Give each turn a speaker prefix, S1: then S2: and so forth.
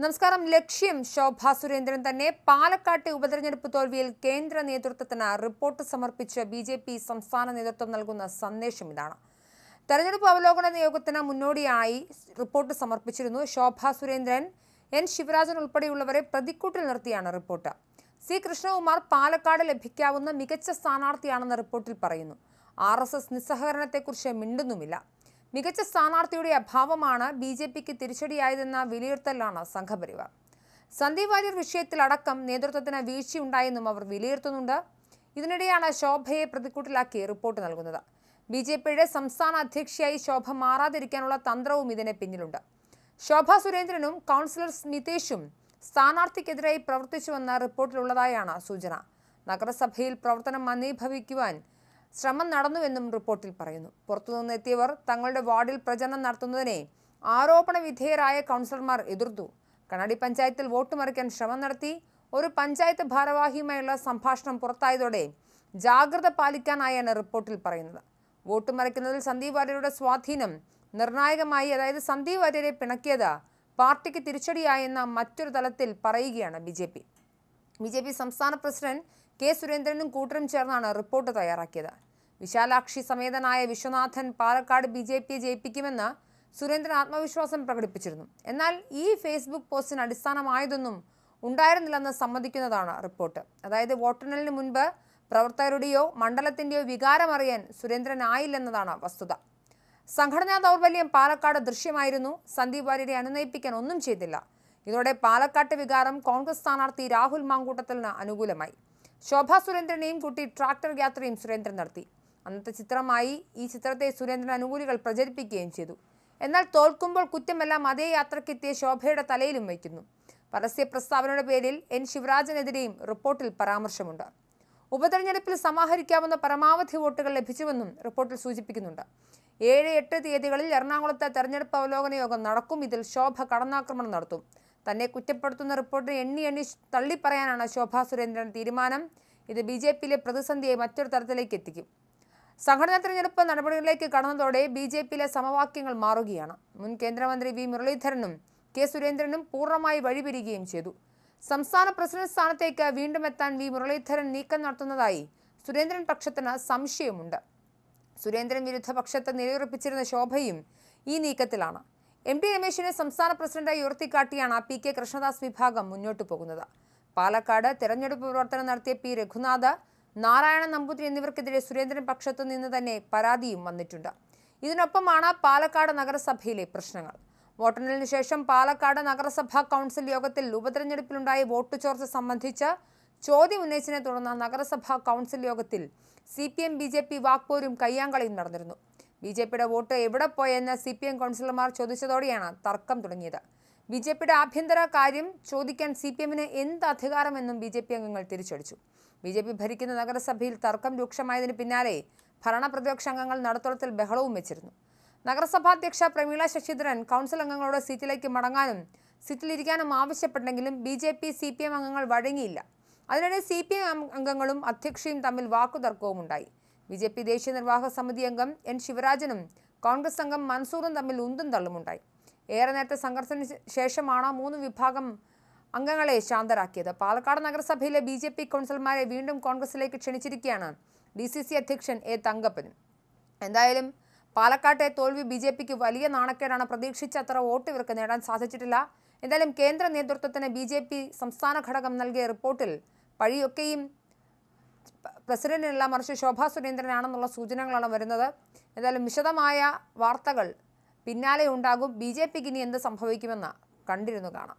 S1: നമസ്കാരം. ലക്ഷ്യം ശോഭ സുരേന്ദ്രൻ തന്നെ പാലക്കാട്ടെ ഉപതെരഞ്ഞെടുപ്പ് തോൽവിയിൽ കേന്ദ്ര നേതൃത്വത്തിന് റിപ്പോർട്ട് സമർപ്പിച്ച് ബി ജെ പി സംസ്ഥാന നേതൃത്വം നൽകുന്ന സന്ദേശം ഇതാണ്. തെരഞ്ഞെടുപ്പ് അവലോകന യോഗത്തിന് മുന്നോടിയായി റിപ്പോർട്ട് സമർപ്പിച്ചിരുന്നു ശോഭ സുരേന്ദ്രൻ. എൻ ശിവരാജൻ ഉൾപ്പെടെയുള്ളവരെ പ്രതിക്കൂട്ടിൽ നിർത്തിയാണ് റിപ്പോർട്ട്. സി കൃഷ്ണകുമാർ പാലക്കാട് ലഭിക്കാവുന്ന മികച്ച സ്ഥാനാർത്ഥിയാണെന്ന് റിപ്പോർട്ടിൽ പറയുന്നു. ആർ എസ് എസ് നിസ്സഹകരണത്തെക്കുറിച്ച് മിണ്ടുന്നുമില്ല. മികച്ച സ്ഥാനാർത്ഥിയുടെ അഭാവമാണ് ബി ജെ പിക്ക് തിരിച്ചടിയായതെന്ന വിലയിരുത്തലാണ് സംഘപരിവാർ. സന്ദീപ് വാര്യർ വിഷയത്തിലടക്കം നേതൃത്വത്തിന് വീഴ്ചയുണ്ടായെന്നും അവർ വിലയിരുത്തുന്നുണ്ട്. ഇതിനിടെയാണ് ശോഭയെ പ്രതിക്കൂട്ടിലാക്കി റിപ്പോർട്ട് നൽകുന്നത്. ബി ജെ പിയുടെ സംസ്ഥാന അധ്യക്ഷയായി ശോഭ മാറാതിരിക്കാനുള്ള തന്ത്രവും ഇതിന് പിന്നിലുണ്ട്. ശോഭ സുരേന്ദ്രനും കൗൺസിലർ സ്മിതേഷും സ്ഥാനാർത്ഥിക്കെതിരായി പ്രവർത്തിച്ചുവെന്ന റിപ്പോർട്ടിലുള്ളതായാണ് സൂചന. നഗരസഭയിൽ പ്രവർത്തനം മന്ദീഭവിക്കുവാൻ ശ്രമം നടന്നുവെന്നും റിപ്പോർട്ടിൽ പറയുന്നു. പുറത്തുനിന്നെത്തിയവർ തങ്ങളുടെ വാർഡിൽ പ്രചരണം നടത്തുന്നതിനെ ആരോപണ വിധേയരായ കൗൺസിലർമാർ എതിർത്തു. കണ്ണാടി പഞ്ചായത്തിൽ വോട്ട് മറിക്കാൻ ശ്രമം നടത്തി ഒരു പഞ്ചായത്ത് ഭാരവാഹിയുമായുള്ള സംഭാഷണം പുറത്തായതോടെ ജാഗ്രത പാലിക്കാനായാണ് റിപ്പോർട്ടിൽ പറയുന്നത്. വോട്ട് മറിക്കുന്നതിൽ സന്ദീപ് വാര്യരുടെ സ്വാധീനം നിർണായകമായി അതായത് സന്ദീപ് വാര്യരെ പിണക്കിയത് പാർട്ടിക്ക് തിരിച്ചടിയായെന്ന മറ്റൊരു തലത്തിൽ പറയുകയാണ് B J B J P president president കെ സുരേന്ദ്രനും കൂട്ടരും ചേർന്നാണ് റിപ്പോർട്ട് തയ്യാറാക്കിയത്. വിശാലാക്ഷി സമേതനായ വിശ്വനാഥൻ പാലക്കാട് ബി ജെ പിയെ ജയിപ്പിക്കുമെന്ന് സുരേന്ദ്രൻ ആത്മവിശ്വാസം പ്രകടിപ്പിച്ചിരുന്നു. എന്നാൽ ഈ ഫേസ്ബുക്ക് പോസ്റ്റിന് അടിസ്ഥാനമായതൊന്നും ഉണ്ടായിരുന്നില്ലെന്ന് സമ്മതിക്കുന്നതാണ് റിപ്പോർട്ട്. അതായത് വോട്ടെണ്ണലിന് മുൻപ് പ്രവർത്തകരുടെയോ മണ്ഡലത്തിന്റെയോ വികാരമറിയാൻ സുരേന്ദ്രൻ ആയില്ലെന്നതാണ് വസ്തുത. സംഘടനാ ദൗർബല്യം പാലക്കാട് ദൃശ്യമായിരുന്നു. സന്ദീപ് വാര്യരെ അനുനയിപ്പിക്കാൻ ഒന്നും ചെയ്തില്ല. ഇതോടെ പാലക്കാട്ട് വികാരം കോൺഗ്രസ് സ്ഥാനാർത്ഥി രാഹുൽ മാങ്കൂട്ടത്തിന് അനുകൂലമായി. ശോഭാ സുരേന്ദ്രനെയും കൂട്ടി ട്രാക്ടർ യാത്രയും സുരേന്ദ്രൻ നടത്തി. അന്നത്തെ ചിത്രമായി ഈ ചിത്രത്തെ സുരേന്ദ്രൻ അനുകൂലികൾ പ്രചരിപ്പിക്കുകയും ചെയ്തു. എന്നാൽ തോൽക്കുമ്പോൾ കുറ്റമെല്ലാം അതേ യാത്രക്കെത്തിയ ശോഭയുടെ തലയിലും വയ്ക്കുന്നു. പരസ്യ പ്രസ്താവനയുടെ പേരിൽ എൻ ശിവരാജനെതിരെയും റിപ്പോർട്ടിൽ പരാമർശമുണ്ട്. ഉപതെരഞ്ഞെടുപ്പിൽ സമാഹരിക്കാവുന്ന പരമാവധി വോട്ടുകൾ ലഭിച്ചുവെന്നും റിപ്പോർട്ടിൽ സൂചിപ്പിക്കുന്നുണ്ട്. ഏഴ് എട്ട് തീയതികളിൽ എറണാകുളത്തെ തെരഞ്ഞെടുപ്പ് അവലോകന യോഗം നടക്കും. ഇതിൽ ശോഭ കടന്നാക്രമണം നടത്തും. തന്നെ കുറ്റപ്പെടുത്തുന്ന റിപ്പോർട്ടിന് എണ്ണി എണ്ണി തള്ളിപ്പറയാനാണ് ശോഭാ സുരേന്ദ്രൻ തീരുമാനം. ഇത് ബി ജെ പിയിലെ പ്രതിസന്ധിയെ മറ്റൊരു തരത്തിലേക്ക് എത്തിക്കും. സംഘടനാ തെരഞ്ഞെടുപ്പ് നടപടികളിലേക്ക് കടന്നതോടെ ബി ജെ പിയിലെ സമവാക്യങ്ങൾ മാറുകയാണ്. മുൻ കേന്ദ്രമന്ത്രി വി മുരളീധരനും കെ സുരേന്ദ്രനും പൂർണമായി വഴിപിരികുകയും ചെയ്തു. സംസ്ഥാന പ്രസിഡന്റ് സ്ഥാനത്തേക്ക് വീണ്ടും എത്താൻ വി മുരളീധരൻ നീക്കം നടത്തുന്നതായി സുരേന്ദ്രൻ പക്ഷത്തിന് സംശയമുണ്ട്. സുരേന്ദ്രൻ വിരുദ്ധ പക്ഷത്ത് നിലയുറപ്പിച്ചിരുന്ന ശോഭയും ഈ നീക്കത്തിലാണ്. എം ടി രമേശിനെ സംസ്ഥാന പ്രസിഡന്റായി ഉയർത്തിക്കാട്ടിയാണ് പി കെ കൃഷ്ണദാസ് വിഭാഗം മുന്നോട്ടു പോകുന്നത്. പാലക്കാട് തെരഞ്ഞെടുപ്പ് പ്രവർത്തനം നടത്തിയ പി രഘുനാഥ് നാരായണ നമ്പൂതിരി എന്നിവർക്കെതിരെ സുരേന്ദ്രൻ പക്ഷത്തു നിന്ന് തന്നെ പരാതിയും വന്നിട്ടുണ്ട്. ഇതിനൊപ്പമാണ് പാലക്കാട് നഗരസഭയിലെ പ്രശ്നങ്ങൾ. വോട്ടെണ്ണലിന് ശേഷം പാലക്കാട് നഗരസഭാ കൗൺസിൽ യോഗത്തിൽ ഉപതെരഞ്ഞെടുപ്പിലുണ്ടായ വോട്ട് ചോർച്ച സംബന്ധിച്ച് ചോദ്യം ഉന്നയിച്ചതിനെ തുടർന്ന് നഗരസഭാ കൗൺസിൽ യോഗത്തിൽ C P M B J P വാക്പോരും കയ്യാങ്കളിയും നടന്നിരുന്നു. ബി ജെ പിയുടെ വോട്ട് എവിടെ പോയെന്ന് സി പി എം കൗൺസിലർമാർ ചോദിച്ചതോടെയാണ് തർക്കം തുടങ്ങിയത്. ബി ജെ പിയുടെ ആഭ്യന്തര കാര്യം ചോദിക്കാൻ സി പി എമ്മിന് എന്ത് അധികാരമെന്നും ബി ജെ പി അംഗങ്ങൾ തിരിച്ചടിച്ചു. ബി ജെ പി ഭരിക്കുന്ന നഗരസഭയിൽ തർക്കം രൂക്ഷമായതിന് പിന്നാലെ ഭരണപ്രതിപക്ഷ അംഗങ്ങൾ നടത്തളത്തിൽ ബഹളവും വെച്ചിരുന്നു. നഗരസഭാധ്യക്ഷ പ്രമീള ശശിധരൻ കൗൺസിൽ അംഗങ്ങളോട് സീറ്റിലേക്ക് മടങ്ങാനും സീറ്റിലിരിക്കാനും ആവശ്യപ്പെട്ടെങ്കിലും B J P C P M അംഗങ്ങൾ വഴങ്ങിയില്ല. അതിനിടെ സി പി എം അംഗങ്ങളും അധ്യക്ഷയും തമ്മിൽ വാക്കുതർക്കവും ഉണ്ടായി ബി ജെ പി ദേശീയ നിർവാഹക സമിതി അംഗം എൻ ശിവരാജനും കോൺഗ്രസ് അംഗം മൻസൂറും തമ്മിൽ ഉന്തും തള്ളുമുണ്ടായി. ഏറെ നേരത്തെ സംഘർഷത്തിന് ശേഷമാണ് മൂന്ന് വിഭാഗം അംഗങ്ങളെ ശാന്തരാക്കിയത്. പാലക്കാട് നഗരസഭയിലെ ബി ജെ പി കൗൺസിലർമാരെ വീണ്ടും കോൺഗ്രസിലേക്ക് ക്ഷണിച്ചിരിക്കുകയാണ് ഡി സി സി അധ്യക്ഷൻ എ തങ്കപ്പനും. എന്തായാലും പാലക്കാട്ടെ തോൽവി ബി ജെ പിക്ക് വലിയ നാണക്കേടാണ് പ്രതീക്ഷിച്ച അത്ര വോട്ട് ഇവർക്ക് നേടാൻ സാധിച്ചിട്ടില്ല. എന്തായാലും കേന്ദ്ര നേതൃത്വത്തിന് ബി ജെ പി സംസ്ഥാന ഘടകം നൽകിയ റിപ്പോർട്ടിൽ പഴിയൊക്കെയും പ്രസിഡന്റിനല്ല മറിച്ച് ശോഭാ സുരേന്ദ്രനാണെന്നുള്ള സൂചനകളാണ് വരുന്നത്. എന്തായാലും വിശദമായ വാർത്തകൾ പിന്നാലെ ഉണ്ടാകും ബി ജെ പിക്ക് ഇനി എന്ത് സംഭവിക്കുമെന്ന് കണ്ടിരുന്നു കാണാം.